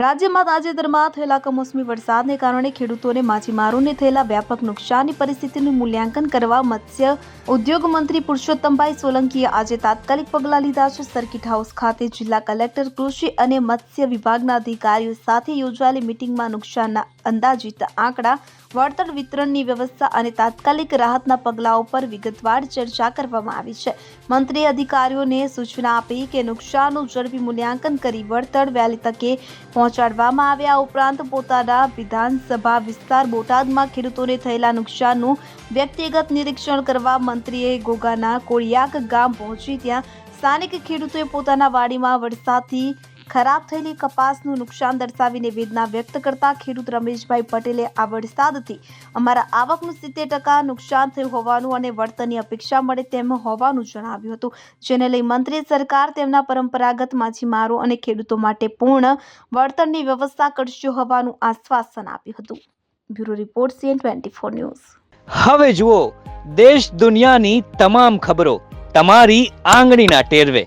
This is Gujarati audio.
રાજ્યમાં તાજેતરમાં થયેલા કમોસમી વરસાદને કારણે ખેડૂતોને માછીમારોને થયેલા વ્યાપક નુકસાનની પરિસ્થિતિનું મૂલ્યાંકન કરવા મત્સ્ય ઉદ્યોગ મંત્રી પુરુષોત્તમભાઈ સોલંકીએ આજે તાત્કાલિક પગલાં લીધા છે. સર્કિટ હાઉસ ખાતે જિલ્લા કલેક્ટર, કૃષિ અને મત્સ્ય વિભાગના અધિકારીઓ સાથે યોજાયેલી મિટિંગમાં નુકસાનના અંદાજિત આંકડા, વળતર વિતરણની વ્યવસ્થા અને તાત્કાલિક રાહતના પગલાઓ પર વિગતવાર ચર્ચા કરવામાં આવી છે. મંત્રીએ અધિકારીઓને સૂચના આપી કે નુકસાનનું ઝડપી મૂલ્યાંકન કરી વળતર વહેલી તકે પહોંચાડવામાં આવ્યા ઉપરાંત પોતાના વિધાનસભા વિસ્તાર બોટાદમાં ખેડૂતોને થયેલા નુકસાનનું વ્યક્તિગત નિરીક્ષણ કરવા મંત્રીએ ગોગાના કોળિયાક ગામ પહોંચી ત્યાં સ્થાનિક ખેડૂતોએ પોતાના વાડીમાં વરસાદથી ખરાબ થયેલી કપાસનું નુકસાન દર્શાવીને વેદના વ્યક્ત કરતા ખેડૂત રમેશભાઈ પટેલે આ વરસાદથી અમારા આવકનું સિત્તેર ટકા નુકસાન થયું હોવાનું અને વળતરની અપેક્ષા મળે તેમ હોવાનું જણાવ્યું હતું. જેને લઈ મંત્રી સરકાર તેમના પરંપરાગત માછીમારો અને ખેડૂતો માટે પૂર્ણ વળતરની વ્યવસ્થા કરશે હોવાનું આશ્વાસન આપ્યું હતું. Bureau report CN twenty four news. હવે જુઓ, દેશ દુનિયાની તમામ ખબરો તમારી આંગળીના ટેરવે.